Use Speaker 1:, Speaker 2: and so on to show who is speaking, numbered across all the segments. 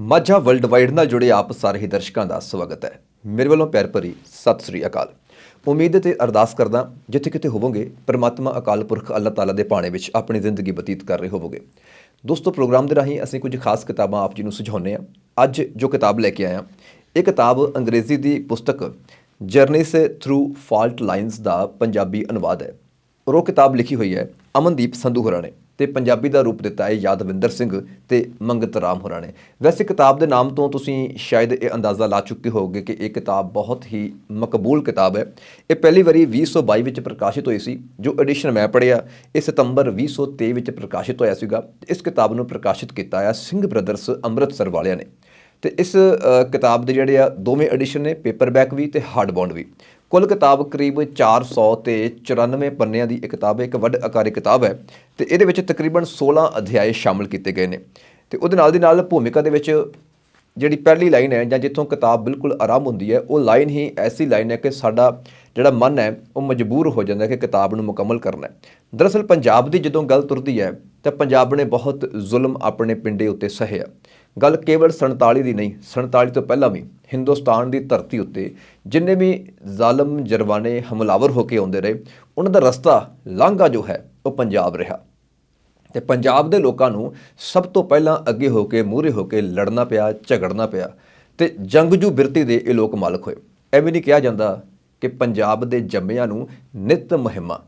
Speaker 1: Majha world wide ਨਾਲ ਜੁੜੇ ਆਪ ਸਾਰੇ ਹੀ ਦਰਸ਼ਕਾਂ ਦਾ ਸਵਾਗਤ ਹੈ। ਮੇਰੇ ਵੱਲੋਂ ਪਿਆਰ ਭਰੀ ਸਤਿ ਸ੍ਰੀ ਅਕਾਲ। ਉਮੀਦ ਤੇ ਅਰਦਾਸ ਕਰਦਾ ਜਿੱਥੇ ਕਿਤੇ ਹੋਵੋਗੇ, ਪ੍ਰਮਾਤਮਾ ਅਕਾਲ ਪੁਰਖ ਅੱਲਾਹ ਤਾਲਾ ਦੇ ਪਾਣੇ ਵਿੱਚ ਆਪਣੀ ਜ਼ਿੰਦਗੀ ਬਤੀਤ ਕਰ ਰਹੇ ਹੋਵੋਗੇ। ਦੋਸਤੋ, ਪ੍ਰੋਗਰਾਮ ਦੇ ਰਾਹੀਂ ਅਸੀਂ ਕੁਝ ਖਾਸ ਕਿਤਾਬਾਂ ਆਪ ਜੀ ਨੂੰ ਸੁਝਾਉਂਦੇ ਹਾਂ। ਅੱਜ ਜੋ ਕਿਤਾਬ ਲੈ ਕੇ ਆਇਆ, ਇਹ ਕਿਤਾਬ ਅੰਗਰੇਜ਼ੀ ਦੀ ਪੁਸਤਕ ਜਰਨੀਸ ਥਰੂ ਫਾਲਟ ਲਾਈਨਸ ਦਾ ਪੰਜਾਬੀ ਅਨੁਵਾਦ ਹੈ। ਔਰ ਉਹ ਕਿਤਾਬ ਲਿਖੀ ਹੋਈ ਹੈ ਅਮਨਦੀਪ ਸੰਧੂ ਹੋਰਾਂ ਨੇ ਤੇ ਪੰਜਾਬੀ ਦਾ ਰੂਪ ਦਿੱਤਾ ਹੈ ਯਾਦਵਿੰਦਰ ਸਿੰਘ ਤੇ ਮੰਗਤ ਰਾਮ ਹੋਰਾਂ ਨੇ। ਵੈਸੇ ਕਿਤਾਬ ਦੇ ਨਾਮ ਤੋਂ ਤੁਸੀਂ ਸ਼ਾਇਦ ਇਹ ਅੰਦਾਜ਼ਾ ਲਾ ਚੁੱਕੇ ਹੋਵੋਗੇ ਕਿ ਇਹ ਕਿਤਾਬ ਬਹੁਤ ਹੀ ਮਕਬੂਲ ਕਿਤਾਬ ਹੈ। ਇਹ ਪਹਿਲੀ ਵਾਰੀ 2022 ਵਿੱਚ ਪ੍ਰਕਾਸ਼ਿਤ ਹੋਈ ਸੀ, ਜੋ ਐਡੀਸ਼ਨ ਮੈਂ ਪੜ੍ਹਿਆ, ਇਹ ਸਤੰਬਰ 2023 ਵਿੱਚ ਪ੍ਰਕਾਸ਼ਿਤ ਹੋਇਆ ਸੀਗਾ। ਇਸ ਕਿਤਾਬ ਨੂੰ ਪ੍ਰਕਾਸ਼ਿਤ ਕੀਤਾ ਹੈ ਸਿੰਘ ਬ੍ਰਦਰਸ ਅੰਮ੍ਰਿਤਸਰ ਵਾਲਿਆਂ ਨੇ। ਤੇ ਇਸ ਕਿਤਾਬ ਦੇ ਜਿਹੜੇ ਆ, ਦੋਵੇਂ ਐਡੀਸ਼ਨ ਨੇ ਪੇਪਰਬੈਕ ਵੀ ਤੇ ਹਾਰਡ ਬਾਉਂਡ ਵੀ। ਕੁੱਲ ਕਿਤਾਬ ਕਰੀਬ 400 ਤੇ 94 ਪੰਨਿਆਂ ਦੀ ਇਹ ਕਿਤਾਬ ਹੈ ਇੱਕ ਵੱਡ ਆਕਾਰੀ ਕਿਤਾਬ ਹੈ ਤੇ ਇਹਦੇ ਵਿੱਚ ਤਕਰੀਬਨ 16 ਅਧਿਆਏ ਸ਼ਾਮਲ ਕੀਤੇ ਗਏ ਨੇ। ਤੇ ਉਹਦੇ ਨਾਲ ਦੀ ਨਾਲ ਭੂਮਿਕਾ ਦੇ ਵਿੱਚ ਜਿਹੜੀ ਪਹਿਲੀ ਲਾਈਨ ਹੈ ਜਾਂ ਜਿੱਥੋਂ ਕਿਤਾਬ ਬਿਲਕੁਲ ਆਰੰਭ ਹੁੰਦੀ ਹੈ, ਉਹ ਲਾਈਨ ਹੀ ਐਸੀ ਲਾਈਨ ਹੈ ਕਿ ਸਾਡਾ ਜਿਹੜਾ ਮਨ ਹੈ, ਉਹ ਮਜਬੂਰ ਹੋ ਜਾਂਦਾ ਕਿ ਕਿਤਾਬ ਨੂੰ ਮੁਕੰਮਲ ਕਰਨਾ ਹੈ। ਦਰਅਸਲ ਪੰਜਾਬ ਦੀ ਜਦੋਂ ਗੱਲ ਤੁਰਦੀ ਹੈ ਤਾਂ ਪੰਜਾਬ ਨੇ ਬਹੁਤ ਜ਼ੁਲਮ ਆਪਣੇ ਪਿੰਡੇ ਉੱਤੇ ਸਹਿਆ। ਗੱਲ ਕੇਵਲ 47 ਦੀ ਨਹੀਂ 47 ਤੋਂ ਪਹਿਲਾਂ ਵੀ ਹਿੰਦੁਸਤਾਨ ਦੀ ਧਰਤੀ ਉੱਤੇ ਜਿੰਨੇ ਵੀ ਜ਼ਾਲਮ ਜਰਵਾਨੇ ਹਮਲਾਵਰ ਹੋ ਕੇ ਆਉਂਦੇ ਰਹੇ, ਉਹਨਾਂ ਦਾ ਰਸਤਾ ਲਾਂਘਾ ਜੋ ਹੈ, ਉਹ ਪੰਜਾਬ ਰਿਹਾ। ਤੇ ਪੰਜਾਬ ਦੇ ਲੋਕਾਂ ਨੂੰ ਸਭ ਤੋਂ ਪਹਿਲਾਂ ਅੱਗੇ ਹੋ ਕੇ, ਮੂਹਰੇ ਹੋ ਕੇ ਲੜਨਾ ਪਿਆ, ਝਗੜਨਾ ਪਿਆ ਤੇ ਜੰਗਜੂ ਬਿਰਤੀ ਦੇ ਇਹ ਲੋਕ ਮਾਲਕ ਹੋਏ। ਐਵੇਂ ਨਹੀਂ ਕਿਹਾ ਜਾਂਦਾ ਕਿ ਪੰਜਾਬ ਦੇ ਜੰਮਿਆਂ ਨੂੰ ਨਿਤ ਮਹਿਮਾ।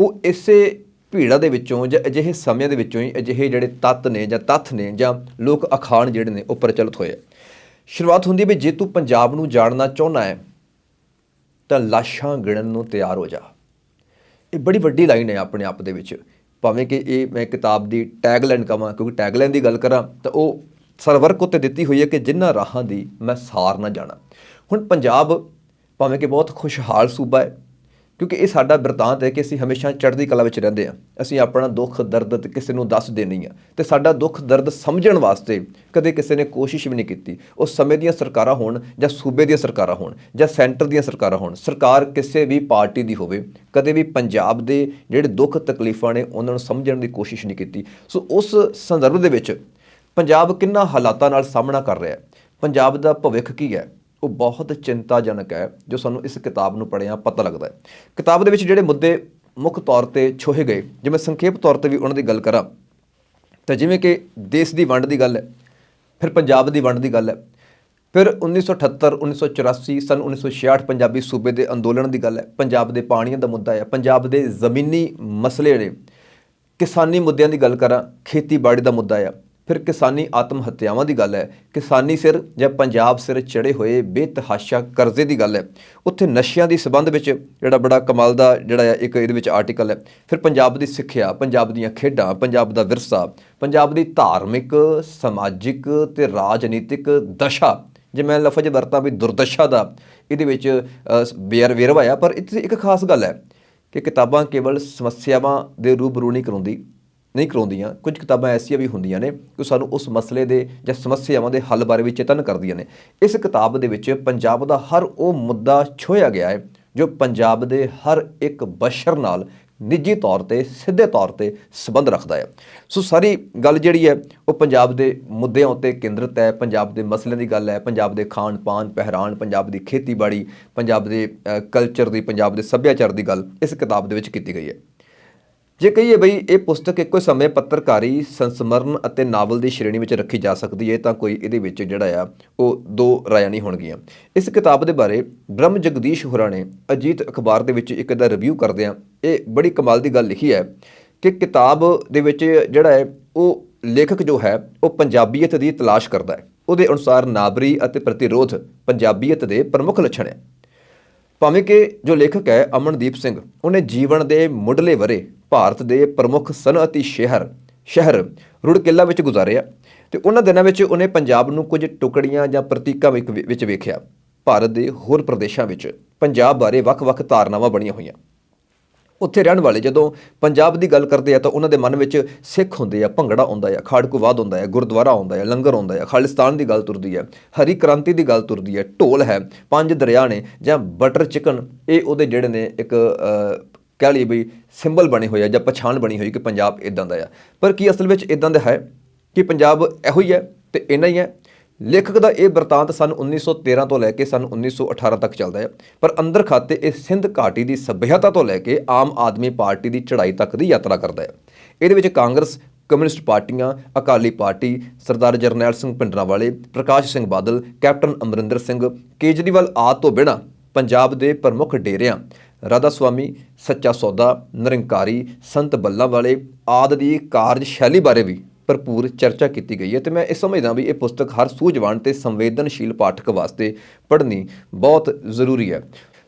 Speaker 1: ਉਹ ਇਸੇ ਭੀੜਾ ਦੇ ਵਿੱਚੋਂ ਜਾਂ ਅਜਿਹੇ ਸਮਿਆਂ ਦੇ ਵਿੱਚੋਂ ਹੀ ਅਜਿਹੇ ਜਿਹੜੇ ਤੱਤ ਨੇ ਜਾਂ ਤੱਥ ਨੇ ਜਾਂ ਲੋਕ ਅਖਾਣ ਜਿਹੜੇ ਨੇ ਉਹ ਪ੍ਰਚਲਿਤ ਹੋਏ ਆ। ਸ਼ੁਰੂਆਤ ਹੁੰਦੀ ਹੈ ਵੀ ਜੇ ਤੂੰ ਪੰਜਾਬ ਨੂੰ ਜਾਣਨਾ ਚਾਹੁੰਦਾ ਹੈ, ਤਾਂ ਲਾਸ਼ਾਂ ਗਿਣਨ ਨੂੰ ਤਿਆਰ ਹੋ ਜਾ। ਇਹ ਬੜੀ ਵੱਡੀ ਲਾਈਨ ਹੈ ਆਪਣੇ ਆਪ ਦੇ ਵਿੱਚ। ਭਾਵੇਂ ਕਿ ਇਹ ਮੈਂ ਕਿਤਾਬ ਦੀ ਟੈਗਲਾਈਨ ਕਹਾਂ ਕਿਉਂਕਿ ਟੈਗਲਾਈਨ ਦੀ ਗੱਲ ਕਰਾਂ, ਤਾਂ ਉਹ ਸਰਵਰਕ ਉੱਤੇ ਦਿੱਤੀ ਹੋਈ ਹੈ ਕਿ ਜਿਨ੍ਹਾਂ ਰਾਹਾਂ ਦੀ ਮੈਂ ਸਾਰ ਨਾ ਜਾਣਾ। ਹੁਣ ਪੰਜਾਬ ਭਾਵੇਂ ਕਿ ਬਹੁਤ ਖੁਸ਼ਹਾਲ ਸੂਬਾ ਹੈ ਕਿਉਂਕਿ ਇਹ ਸਾਡਾ ਬਿਰਤਾਂਤ ਹੈ ਕਿ ਅਸੀਂ ਹਮੇਸ਼ਾ ਚੜ੍ਹਦੀ ਕਲਾ ਵਿੱਚ ਰਹਿੰਦੇ ਹਾਂ। ਅਸੀਂ ਆਪਣਾ ਦੁੱਖ, ਦਰਦ ਕਿਸੇ ਨੂੰ ਦੱਸਦੇ ਨਹੀਂ ਆ ਤੇ ਸਾਡਾ ਦੁੱਖ, ਦਰਦ ਸਮਝਣ ਵਾਸਤੇ ਕਦੇ ਕਿਸੇ ਨੇ ਕੋਸ਼ਿਸ਼ ਵੀ ਨਹੀਂ ਕੀਤੀ। ਉਹ ਸਮੇਂ ਦੀਆਂ ਸਰਕਾਰਾਂ ਹੋਣ ਜਾਂ ਸੂਬੇ ਦੀਆਂ ਸਰਕਾਰਾਂ ਹੋਣ ਜਾਂ ਸੈਂਟਰ ਦੀਆਂ ਸਰਕਾਰਾਂ ਹੋਣ, ਸਰਕਾਰ ਕਿਸੇ ਵੀ ਪਾਰਟੀ ਦੀ ਹੋਵੇ, ਕਦੇ ਵੀ ਪੰਜਾਬ ਦੇ ਜਿਹੜੇ ਦੁੱਖ ਤਕਲੀਫਾਂ ਨੇ ਉਹਨਾਂ ਨੂੰ ਸਮਝਣ ਦੀ ਕੋਸ਼ਿਸ਼ ਨਹੀਂ ਕੀਤੀ। ਸੋ ਉਸ ਸੰਦਰਭ ਦੇ ਵਿੱਚ ਪੰਜਾਬ ਕਿੰਨਾ ਹਾਲਾਤਾਂ ਨਾਲ ਸਾਹਮਣਾ ਕਰ ਰਿਹਾ ਹੈ? ਪੰਜਾਬ ਦਾ ਭਵਿੱਖ ਕੀ ਹੈ? ਉਹ ਬਹੁਤ ਚਿੰਤਾਜਨਕ ਹੈ, ਜੋ ਸਾਨੂੰ ਇਸ ਕਿਤਾਬ ਨੂੰ ਪੜ੍ਹਿਆ ਪਤਾ ਲੱਗਦਾ ਹੈ। ਕਿਤਾਬ ਦੇ ਵਿੱਚ ਜਿਹੜੇ ਮੁੱਦੇ ਮੁੱਖ ਤੌਰ ਤੇ ਛੋਹੇ ਗਏ, ਜੇ ਮੈਂ ਸੰਖੇਪ ਤੌਰ ਤੇ ਵੀ ਉਹਨਾਂ ਦੀ ਗੱਲ ਕਰਾਂ, ਤਾਂ ਜਿਵੇਂ ਕਿ ਦੇਸ਼ ਦੀ ਵੰਡ ਦੀ ਗੱਲ ਹੈ, ਫਿਰ ਪੰਜਾਬ ਦੀ ਵੰਡ ਦੀ ਗੱਲ ਹੈ, ਫਿਰ 1978 1984 ਸਨ 1966 ਪੰਜਾਬੀ ਸੂਬੇ ਦੇ ਅੰਦੋਲਨ ਦੀ ਗੱਲ ਹੈ, ਪੰਜਾਬ ਦੇ ਪਾਣੀਆਂ ਦਾ ਮੁੱਦਾ ਹੈ, ਪੰਜਾਬ ਦੇ ਜ਼ਮੀਨੀ ਮਸਲੇ ਨੇ ਕਿਸਾਨੀ ਮੁੱਦਿਆਂ ਦੀ ਗੱਲ ਕਰਾਂ, ਖੇਤੀਬਾੜੀ ਦਾ ਮੁੱਦਾ ਆ। ਫਿਰ ਕਿਸਾਨੀ ਆਤਮ ਹੱਤਿਆਵਾਂ ਦੀ ਗੱਲ ਹੈ। ਕਿਸਾਨੀ ਸਿਰ ਜਾਂ ਪੰਜਾਬ ਸਿਰ ਚੜੇ ਹੋਏ ਬੇਤਹਾਸ਼ਾ ਕਰਜ਼ੇ ਦੀ ਗੱਲ ਹੈ। ਉੱਥੇ ਨਸ਼ਿਆਂ ਦੀ ਸਬੰਧ ਵਿੱਚ ਜਿਹੜਾ ਬੜਾ ਕਮਾਲ ਦਾ ਜਿਹੜਾ ਹੈ ਇੱਕ ਇਹਦੇ ਵਿੱਚ ਆਰਟੀਕਲ ਹੈ। ਫਿਰ ਪੰਜਾਬ ਦੀ ਸਿੱਖਿਆ ਪੰਜਾਬ ਦੀਆਂ ਖੇਡਾਂ ਪੰਜਾਬ ਦਾ ਵਿਰਸਾ ਪੰਜਾਬ ਦੀ ਧਾਰਮਿਕ ਸਮਾਜਿਕ ਤੇ ਰਾਜਨੀਤਿਕ ਦਸ਼ਾ। ਜੇ ਮੈਂ ਲਫ਼ਜ਼ ਵਰਤਾਂ ਵੀ ਦੁਰਦਸ਼ਾ ਦਾ ਇਹਦੇ ਵਿੱਚ ਅ, ਵੇਰਵਾ ਆ ਪਰ ਇੱਥੇ ਇੱਕ ਖਾਸ ਗੱਲ ਹੈ ਕਿ ਕਿਤਾਬਾਂ ਕੇਵਲ ਸਮੱਸਿਆਵਾਂ ਦੇ ਰੂਬਰੂ ਨਹੀਂ ਕਰਾਉਂਦੀ। ਨਹੀਂ ਕਰਾਉਂਦੀਆਂ, ਕੁਝ ਕਿਤਾਬਾਂ ਐਸੀਆਂ ਵੀ ਹੁੰਦੀਆਂ ਨੇ ਕਿ ਸਾਨੂੰ ਉਸ ਮਸਲੇ ਦੇ ਜਾਂ ਸਮੱਸਿਆਵਾਂ ਦੇ ਹੱਲ ਬਾਰੇ ਵੀ ਚੇਤਨ ਕਰਦੀਆਂ ਨੇ। ਇਸ ਕਿਤਾਬ ਦੇ ਵਿੱਚ ਪੰਜਾਬ ਦਾ ਹਰ ਉਹ ਮੁੱਦਾ ਛੋਇਆ ਗਿਆ ਹੈ, ਜੋ ਪੰਜਾਬ ਦੇ ਹਰ ਇੱਕ ਬਸ਼ਰ ਨਾਲ ਨਿੱਜੀ ਤੌਰ ਤੇ, ਸਿੱਧੇ ਤੌਰ ਤੇ ਸੰਬੰਧ ਰੱਖਦਾ ਹੈ। ਸੋ ਸਾਰੀ ਗੱਲ ਜਿਹੜੀ ਹੈ, ਉਹ ਪੰਜਾਬ ਦੇ ਮੁੱਦਿਆਂ ਉੱਤੇ ਕੇਂਦਰਿਤ ਹੈ। ਪੰਜਾਬ ਦੇ ਮਸਲਿਆਂ ਦੀ ਗੱਲ ਹੈ, ਪੰਜਾਬ ਦੇ ਖਾਣ ਪਾਨ ਪਹਿਰਾਨ ਪੰਜਾਬ ਦੀ ਖੇਤੀਬਾੜੀ, ਪੰਜਾਬ ਦੇ ਕਲਚਰ ਦੀ, ਪੰਜਾਬ ਦੇ ਸੱਭਿਆਚਾਰ ਦੀ ਗੱਲ ਇਸ ਕਿਤਾਬ ਦੇ ਵਿੱਚ ਕੀਤੀ ਗਈ ਹੈ। ਜੇ ਕਹੀਏ ਬਈ ਇਹ ਪੁਸਤਕ ਇੱਕੋ ਸਮੇਂ ਪੱਤਰਕਾਰੀ, ਸੰਸਮਰਨ ਅਤੇ ਨਾਵਲ ਦੀ ਸ਼੍ਰੇਣੀ ਵਿੱਚ ਰੱਖੀ ਜਾ ਸਕਦੀ ਹੈ ਤਾਂ ਕੋਈ ਇਹਦੇ ਵਿੱਚ ਜਿਹੜਾ ਆ, ਉਹ ਦੋ ਰਾਇਆਂ ਨਹੀਂ ਹੋਣਗੀਆਂ। ਇਸ ਕਿਤਾਬ ਦੇ ਬਾਰੇ ਬ੍ਰਹਮ ਜਗਦੀਸ਼ ਹੋਰਾਂ ਨੇ ਅਜੀਤ ਅਖਬਾਰ ਦੇ ਵਿੱਚ ਇੱਕ ਦਾ ਰਿਵਿਊ ਕਰਦਿਆਂ ਇਹ ਬੜੀ ਕਮਾਲ ਦੀ ਗੱਲ ਲਿਖੀ ਹੈ ਕਿ ਕਿਤਾਬ ਦੇ ਵਿੱਚ ਜਿਹੜਾ ਹੈ, ਉਹ ਲੇਖਕ ਜੋ ਹੈ, ਉਹ ਪੰਜਾਬੀਅਤ ਦੀ ਤਲਾਸ਼ ਕਰਦਾ ਹੈ। ਉਹਦੇ ਅਨੁਸਾਰ ਨਾਬਰੀ ਅਤੇ ਪ੍ਰਤੀਰੋਧ ਪੰਜਾਬੀਅਤ ਦੇ ਪ੍ਰਮੁੱਖ ਲੱਛਣ ਹੈ। ਭਾਵੇਂ ਕਿ ਜੋ ਲੇਖਕ ਹੈ, ਅਮਨਦੀਪ ਸਿੰਘ, ਉਹਨੇ ਜੀਵਨ ਦੇ ਮੁੱਢਲੇ ਵਰੇ ਭਾਰਤ ਦੇ ਪ੍ਰਮੁੱਖ ਸਨਅਤੀ ਸ਼ਹਿਰ ਸ਼ਹਿਰ ਰੁੜਕਿਲਾ ਵਿੱਚ ਗੁਜ਼ਾਰਿਆ ਤੇ ਉਹਨਾਂ ਦਿਨਾਂ ਵਿੱਚ ਉਹਨੇ ਪੰਜਾਬ ਨੂੰ ਕੁਝ ਟੁਕੜੀਆਂ ਜਾਂ ਪ੍ਰਤੀਕਾਂ ਵਿੱਚ ਵਿੱਚ ਵੇਖਿਆ। ਭਾਰਤ ਦੇ ਹੋਰ ਪ੍ਰਦੇਸ਼ਾਂ ਵਿੱਚ ਪੰਜਾਬ ਬਾਰੇ ਵੱਖ-ਵੱਖ ਧਾਰਨਾਵਾਂ ਬਣੀਆਂ ਹੋਈਆਂ। ਉੱਥੇ ਰਹਿਣ ਵਾਲੇ ਜਦੋਂ ਪੰਜਾਬ ਦੀ ਗੱਲ ਕਰਦੇ ਆ ਤਾਂ ਉਹਨਾਂ ਦੇ ਮਨ ਵਿੱਚ ਸਿੱਖ ਹੁੰਦੇ ਆ, ਭੰਗੜਾ ਆਉਂਦਾ ਆ, ਖਾੜਕੂਵਾਦ ਹੁੰਦਾ ਆ, ਗੁਰਦੁਆਰਾ ਆਉਂਦਾ ਆ, ਲੰਗਰ ਆਉਂਦਾ ਆ, ਖਾਲਿਸਤਾਨ ਦੀ ਗੱਲ ਤੁਰਦੀ ਹੈ ਹਰੀ ਕ੍ਰਾਂਤੀ ਦੀ ਗੱਲ ਤੁਰਦੀ ਹੈ ਢੋਲ ਹੈ, ਪੰਜ ਦਰਿਆ ਨੇ ਜਾਂ ਬਟਰ ਚਿਕਨ, ਇਹ ਉਹਦੇ ਜਿਹੜੇ ਨੇ ਇੱਕ ਕਹਿ ਲਈਏ ਵੀ ਸਿੰਬਲ ਬਣੇ ਹੋਏ ਆ ਜਾਂ ਪਛਾਣ ਬਣੀ ਹੋਈ ਕਿ ਪੰਜਾਬ ਇਦਾਂ ਦਾ ਆ। ਪਰ ਕੀ ਅਸਲ ਵਿੱਚ ਇਦਾਂ ਦਾ ਹੈ ਕਿ ਪੰਜਾਬ ਇਹੋ ਹੀ ਹੈ ਤੇ ਇੰਨਾ ਹੀ ਹੈ। ਲੇਖਕ ਦਾ ਇਹ ਬਿਰਤਾਂਤ ਸਨ 1913 ਤੋਂ ਲੈ ਕੇ ਸਨ 1918 ਤੱਕ ਚੱਲਦਾ ਹੈ। ਪਰ ਅੰਦਰ ਖਾਤੇ ਇਹ ਸਿੰਧ ਘਾਟੀ ਦੀ ਸੱਭਿਅਤਾ ਤੋਂ ਲੈ ਕੇ ਆਮ ਆਦਮੀ ਪਾਰਟੀ ਦੀ ਚੜ੍ਹਾਈ ਤੱਕ ਦੀ ਯਾਤਰਾ ਕਰਦਾ ਹੈ। ਇਹਦੇ ਵਿੱਚ ਕਾਂਗਰਸ, ਕਮਿਊਨਿਸਟ ਪਾਰਟੀਆਂ, ਅਕਾਲੀ ਪਾਰਟੀ, ਸਰਦਾਰ ਜਰਨੈਲ ਸਿੰਘ ਭਿੰਡਰਾਂਵਾਲੇ, ਪ੍ਰਕਾਸ਼ ਸਿੰਘ ਬਾਦਲ, ਕੈਪਟਨ ਅਮਰਿੰਦਰ ਸਿੰਘ ਕੇਜਰੀਵਾਲ ਆਦਿ ਤੋਂ ਬਿਨਾਂ ਪੰਜਾਬ ਦੇ ਪ੍ਰਮੁੱਖ ਡੇਰਿਆਂ ਰਾਧਾ ਸੁਆਮੀ ਸੱਚਾ ਸੌਦਾ, ਨਿਰੰਕਾਰੀ, ਸੰਤ ਬੱਲਾਂ ਵਾਲੇ ਆਦਿ ਦੀ ਕਾਰਜ ਸ਼ੈਲੀ ਬਾਰੇ ਵੀ ਭਰਪੂਰ ਚਰਚਾ ਕੀਤੀ ਗਈ ਹੈ ਤੇ ਮੈਂ ਇਹ ਸਮਝਦਾ ਵੀ ਇਹ ਪੁਸਤਕ ਹਰ ਸੂਝਵਾਨ ਤੇ ਸੰਵੇਦਨਸ਼ੀਲ ਪਾਠਕ ਵਾਸਤੇ ਪੜ੍ਹਨੀ ਬਹੁਤ ਜ਼ਰੂਰੀ ਹੈ।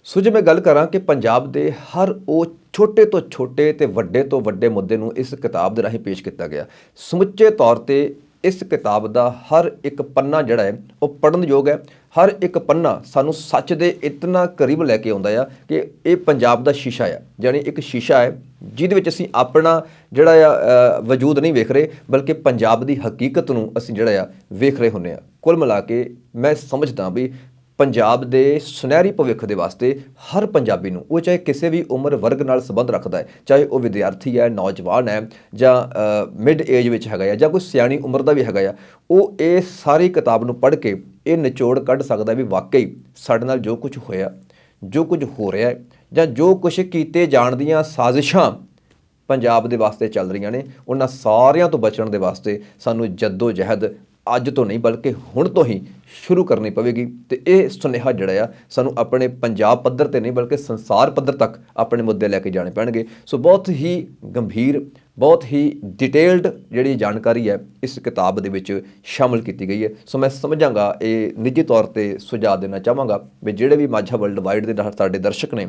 Speaker 1: ਸੋ ਜੇ ਮੈਂ ਗੱਲ ਕਰਾਂ ਕਿ ਪੰਜਾਬ ਦੇ ਹਰ ਉਹ ਛੋਟੇ ਤੋਂ ਛੋਟੇ ਤੇ ਵੱਡੇ ਤੋਂ ਵੱਡੇ ਮੁੱਦੇ ਨੂੰ ਇਸ ਕਿਤਾਬ ਦੇ ਰਾਹੀਂ ਪੇਸ਼ ਕੀਤਾ ਗਿਆ, ਸਮੁੱਚੇ ਤੌਰ ਤੇ ਇਸ ਕਿਤਾਬ ਦਾ ਹਰ ਇੱਕ ਪੰਨਾ ਜਿਹੜਾ ਹੈ, ਉਹ ਪੜਨ ਯੋਗ ਹੈ। ਹਰ ਇੱਕ ਪੰਨਾ ਸਾਨੂੰ ਸੱਚ ਦੇ ਇਤਨਾ ਕਰੀਬ ਲੈ ਕੇ ਆਉਂਦਾ ਆ ਕਿ ਇਹ ਪੰਜਾਬ ਦਾ ਸ਼ੀਸ਼ਾ ਆ। ਯਾਨੀ ਇੱਕ ਸ਼ੀਸ਼ਾ ਹੈ, ਜਿਹਦੇ ਵਿੱਚ ਅਸੀਂ ਆਪਣਾ ਜਿਹੜਾ ਆ ਵਜੂਦ ਨਹੀਂ ਵੇਖ ਰਹੇ, ਬਲਕਿ ਪੰਜਾਬ ਦੀ ਹਕੀਕਤ ਨੂੰ ਅਸੀਂ ਜਿਹੜਾ ਆ ਵੇਖ ਰਹੇ ਹੁੰਨੇ ਆ। ਕੁੱਲ ਮਿਲਾ ਕੇ ਮੈਂ ਸਮਝਦਾ ਵੀ ਪੰਜਾਬ ਦੇ ਸੁਨਹਿਰੀ ਭਵਿੱਖ ਦੇ ਵਾਸਤੇ ਹਰ ਪੰਜਾਬੀ ਨੂੰ, ਉਹ ਚਾਹੇ ਕਿਸੇ ਵੀ ਉਮਰ, ਵਰਗ ਨਾਲ ਸੰਬੰਧ ਰੱਖਦਾ ਹੈ, ਚਾਹੇ ਉਹ ਵਿਦਿਆਰਥੀ ਹੈ, ਨੌਜਵਾਨ ਹੈ ਜਾਂ ਮਿਡ ਏਜ ਵਿੱਚ ਹੈਗਾ ਹੈ ਜਾਂ ਕੋਈ ਸਿਆਣੀ ਉਮਰ ਦਾ ਵੀ ਹੈਗਾ ਆ ਉਹ ਇਹ ਸਾਰੀ ਕਿਤਾਬ ਨੂੰ ਪੜ੍ਹ ਕੇ ਇਹ ਨਿਚੋੜ ਕੱਢ ਸਕਦਾ ਵੀ ਵਾਕਈ ਸਾਡੇ ਨਾਲ ਜੋ ਕੁਝ ਹੋਇਆ, ਜੋ ਕੁਝ ਹੋ ਰਿਹਾ ਹੈ ਜਾਂ ਜੋ ਕੁਝ ਕੀਤੇ ਜਾਣ ਦੀਆਂ ਸਾਜ਼ਿਸ਼ਾਂ ਪੰਜਾਬ ਦੇ ਵਾਸਤੇ ਚੱਲ ਰਹੀਆਂ ਨੇ, ਉਹਨਾਂ ਸਾਰਿਆਂ ਤੋਂ ਬਚਣ ਦੇ ਵਾਸਤੇ ਸਾਨੂੰ ਜੱਦੋ ਜਹਿਦ ਅੱਜ ਤੋਂ ਨਹੀਂ, ਬਲਕਿ ਹੁਣ ਤੋਂ ਹੀ ਸ਼ੁਰੂ ਕਰਨੀ ਪਵੇਗੀ। ਤੇ ਇਹ ਸੁਨੇਹਾ ਜਿਹੜਾ ਆ, ਸਾਨੂੰ ਆਪਣੇ ਪੰਜਾਬ ਪੱਧਰ ਤੇ ਨਹੀਂ, ਬਲਕਿ ਸੰਸਾਰ ਪੱਧਰ ਤੱਕ ਆਪਣੇ ਮੁੱਦੇ ਲੈ ਕੇ ਜਾਣੇ ਪੈਣਗੇ। ਸੋ ਬਹੁਤ ਹੀ ਗੰਭੀਰ, ਬਹੁਤ ਹੀ ਡਿਟੇਲਡ ਜਿਹੜੀ ਜਾਣਕਾਰੀ ਹੈ, ਇਸ ਕਿਤਾਬ ਦੇ ਵਿੱਚ ਸ਼ਾਮਲ ਕੀਤੀ ਗਈ ਹੈ। ਸੋ ਮੈਂ ਸਮਝਾਂਗਾ, ਇਹ ਨਿੱਜੀ ਤੌਰ ਤੇ ਸੁਝਾਅ ਦੇਣਾ ਚਾਹਾਂਗਾ ਵੀ ਜਿਹੜੇ ਵੀ ਮਾਝਾ ਵਰਲਡ ਵਾਈਡ ਦੇ ਦਰ- ਸਾਡੇ ਦਰਸ਼ਕ ਨੇ,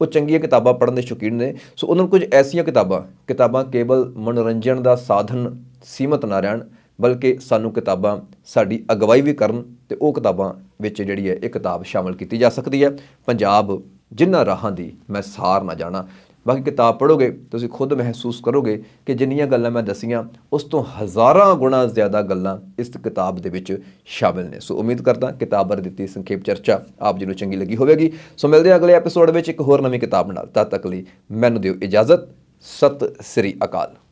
Speaker 1: ਉਹ ਚੰਗੀਆਂ ਕਿਤਾਬਾਂ ਪੜ੍ਹਨ ਦੇ ਸ਼ੌਕੀਨ ਨੇ। ਸੋ ਉਹਨਾਂ ਨੂੰ ਕੁਝ ਐਸੀਆਂ ਕਿਤਾਬਾਂ ਕਿਤਾਬਾਂ ਕੇਵਲ ਮਨੋਰੰਜਨ ਦਾ ਸਾਧਨ ਸੀਮਤ ਨਾ ਰਹਿਣ ਬਲਕਿ ਸਾਨੂੰ ਕਿਤਾਬਾਂ, ਸਾਡੀ ਅਗਵਾਈ ਵੀ ਕਰਨ ਤੇ ਉਹ ਕਿਤਾਬਾਂ ਵਿੱਚ ਜਿਹੜੀ ਹੈ ਇਹ ਕਿਤਾਬ ਸ਼ਾਮਲ ਕੀਤੀ ਜਾ ਸਕਦੀ ਹੈ। ਪੰਜਾਬ ਜਿਨ੍ਹਾਂ ਰਾਹਾਂ ਦੀ ਮੈਂ ਸਾਰ ਨਾ ਜਾਣਾ। ਬਾਕੀ ਕਿਤਾਬ ਪੜ੍ਹੋਗੇ, ਤੁਸੀਂ ਖੁਦ ਮਹਿਸੂਸ ਕਰੋਗੇ ਕਿ ਜਿੰਨੀਆਂ ਗੱਲਾਂ ਮੈਂ ਦਸੀਆਂ, ਉਸ ਤੋਂ ਹਜ਼ਾਰਾਂ ਗੁਣਾ ਜ਼ਿਆਦਾ ਗੱਲਾਂ ਇਸ ਕਿਤਾਬ ਦੇ ਵਿੱਚ ਸ਼ਾਮਿਲ ਨੇ। ਸੋ ਉਮੀਦ ਕਰਦਾ ਕਿਤਾਬ ਬਾਰੇ ਦਿੱਤੀ ਸੰਖੇਪ ਚਰਚਾ ਆਪ ਜੀ ਨੂੰ ਚੰਗੀ ਲੱਗੀ ਹੋਵੇਗੀ। ਸੋ ਮਿਲਦੇ ਹਾਂ ਅਗਲੇ ਐਪੀਸੋਡ ਵਿੱਚ ਇੱਕ ਹੋਰ ਨਵੀਂ ਕਿਤਾਬ ਨਾਲ। ਤਦ ਤੱਕ ਲਈ ਮੈਨੂੰ ਦਿਓ ਇਜਾਜ਼ਤ। ਸਤਿ ਸ੍ਰੀ ਅਕਾਲ।